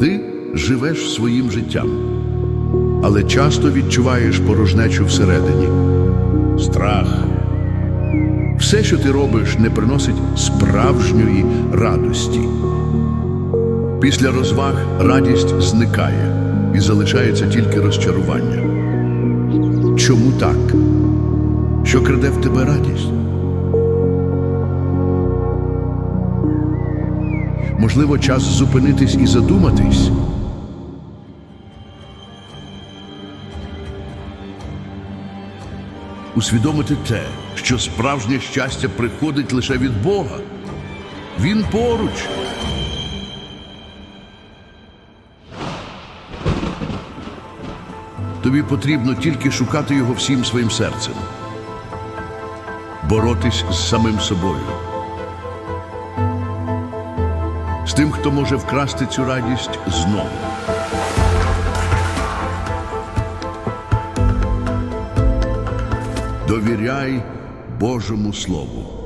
Ти живеш своїм життям, але часто відчуваєш порожнечу всередині, страх. Все, що ти робиш, не приносить справжньої радості. Після розваг радість зникає і залишається тільки розчарування. Чому так? Що краде в тебе радість? Можливо, час зупинитись і задуматись. Усвідомити те, що справжнє щастя приходить лише від Бога. Він поруч. Тобі потрібно тільки шукати його всім своїм серцем, боротись з самим собою, тим, хто може вкрасти цю радість знову. Довіряй Божому Слову.